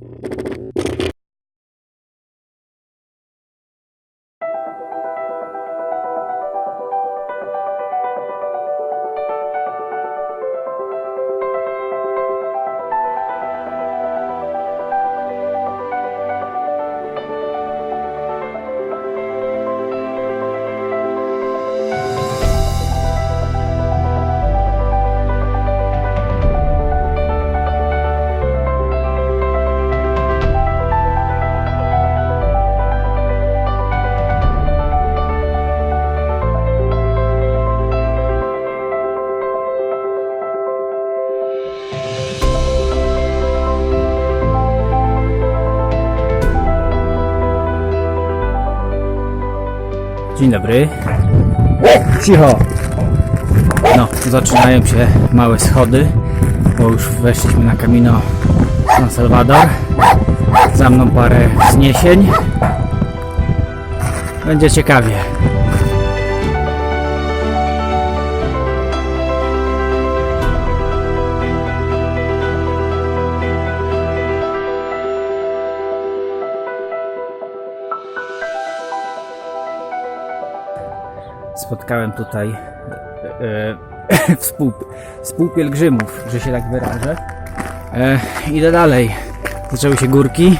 you Dzień dobry. Cicho. No, zaczynają się małe schody, bo już weszliśmy na Camino San Salvador. Za mną parę wzniesień. Będzie ciekawie. Spotkałem tutaj e, e, współ, współpielgrzymów, że się tak wyrażę. E, idę dalej. Zaczęły się górki,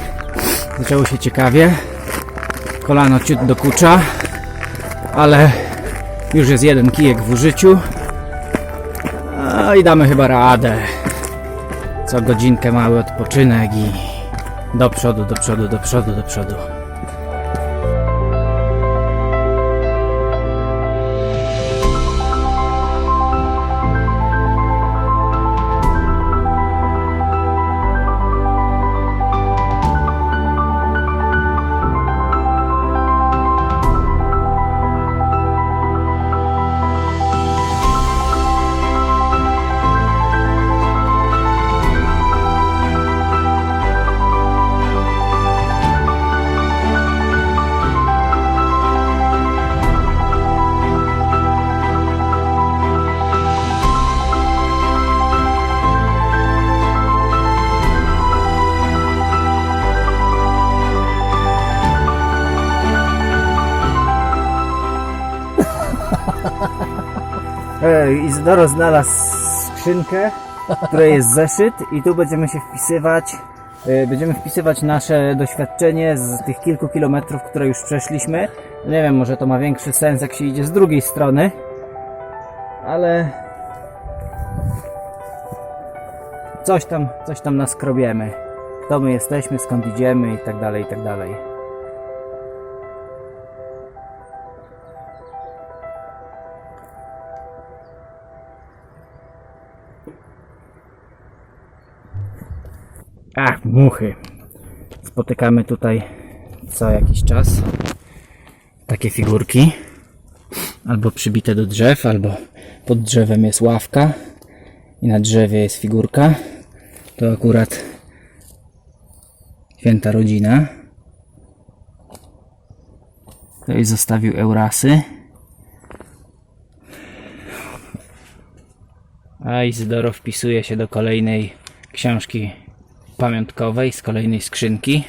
zaczęło się ciekawie. Kolano ciut dokucza, ale już jest jeden kijek w użyciu. A, I damy chyba radę. Co godzinkę mały odpoczynek i do przodu, do przodu, do przodu, do przodu. Izidoro znalazł skrzynkę, w której jest zeszyt i tu będziemy się wpisywać e, Będziemy wpisywać nasze doświadczenie z tych kilku kilometrów, które już przeszliśmy. Nie wiem, może to ma większy sens, jak się idzie z drugiej strony, ale coś tam, coś tam naskrobiemy. Kto my jesteśmy, skąd idziemy i tak dalej, i tak dalej. Ach, muchy. Spotykamy tutaj co jakiś czas takie figurki. Albo przybite do drzew, albo pod drzewem jest ławka i na drzewie jest figurka. To akurat święta rodzina. Ktoś zostawił Eurasy. A Izydoro wpisuje się do kolejnej książki pamiątkowej z kolejnej skrzynki.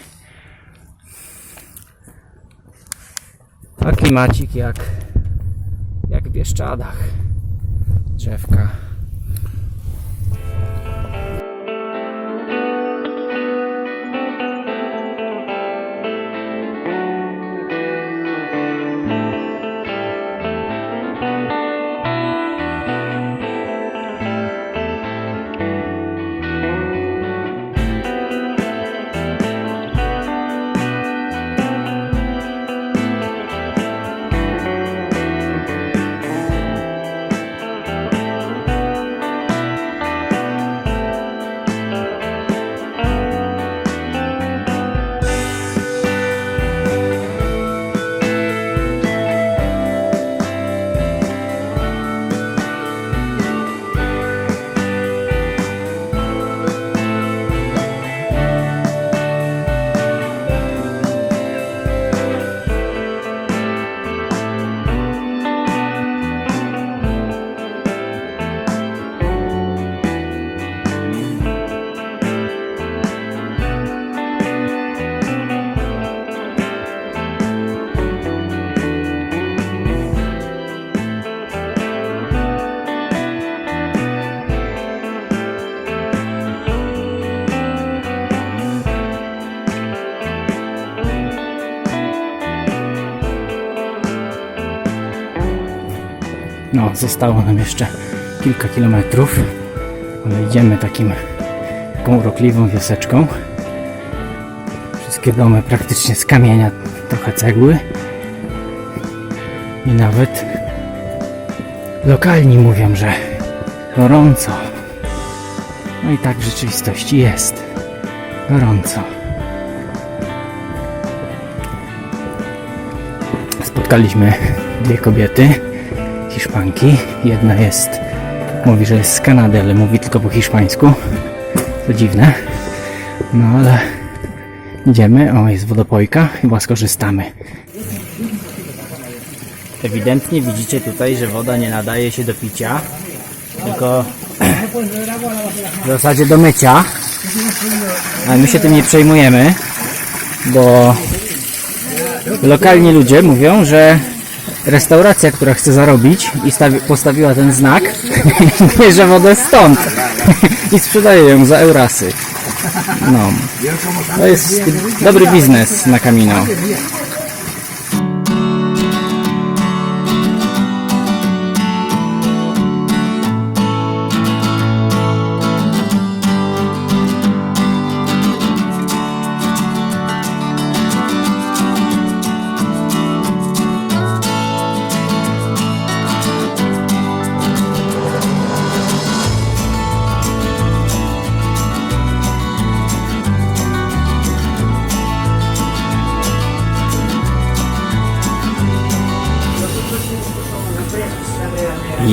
A klimacik jak, jak w Bieszczadach. Drzewka. No, zostało nam jeszcze kilka kilometrów, ale idziemy takim, taką urokliwą wioseczką. Wszystkie domy praktycznie z kamienia, trochę cegły. I nawet lokalni mówią, że gorąco. No i tak w rzeczywistości jest. Gorąco. Spotkaliśmy dwie kobiety, Hiszpanki. Jedna jest, mówi, że jest z Kanady, ale mówi tylko po hiszpańsku. To dziwne. No ale idziemy. O, jest wodopojka. Chyba skorzystamy. Ewidentnie widzicie tutaj, że woda nie nadaje się do picia, tylko w zasadzie do mycia. Ale my się tym nie przejmujemy, bo lokalni ludzie mówią, że restauracja, która chce zarobić i stawi- postawiła ten znak, bierze wodę stąd i sprzedaje ją za eurasy. No, to jest dobry biznes na Camino.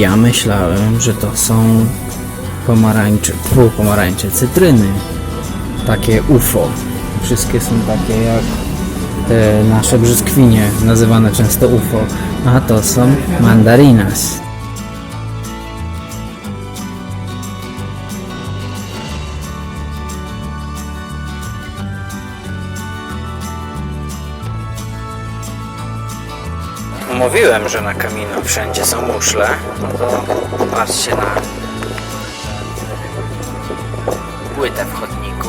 Ja myślałem, że to są pomarańcze, pół pomarańcze, cytryny. Takie UFO. Wszystkie są takie jak te nasze brzoskwinie, nazywane często UFO. A to są mandarinas. Mówiłem, że na Camino wszędzie są muszle. No to patrzcie na płytę w chodniku.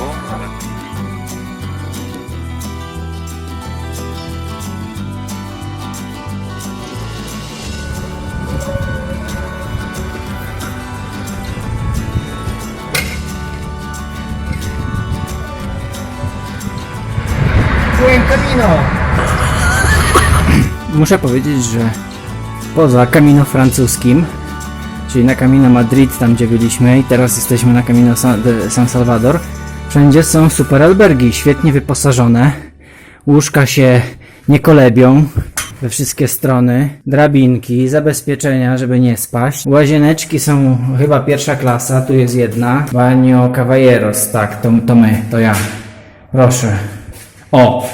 Buen camino. Muszę powiedzieć, że poza Camino francuskim, czyli na Camino Madrid, tam gdzie byliśmy, i teraz jesteśmy na Camino San, San Salvador, wszędzie są super albergi, świetnie wyposażone. Łóżka się nie kolebią we wszystkie strony, drabinki, zabezpieczenia, żeby nie spaść. Łazieneczki są chyba pierwsza klasa, tu jest jedna. Banio Caballeros, tak, to, to my, to ja. Proszę. O,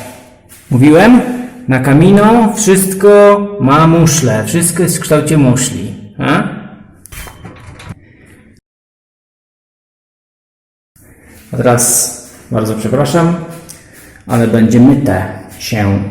Mówiłem? Na Camino wszystko ma muszle. Wszystko jest w kształcie muszli. A? A teraz bardzo przepraszam, ale będzie myte się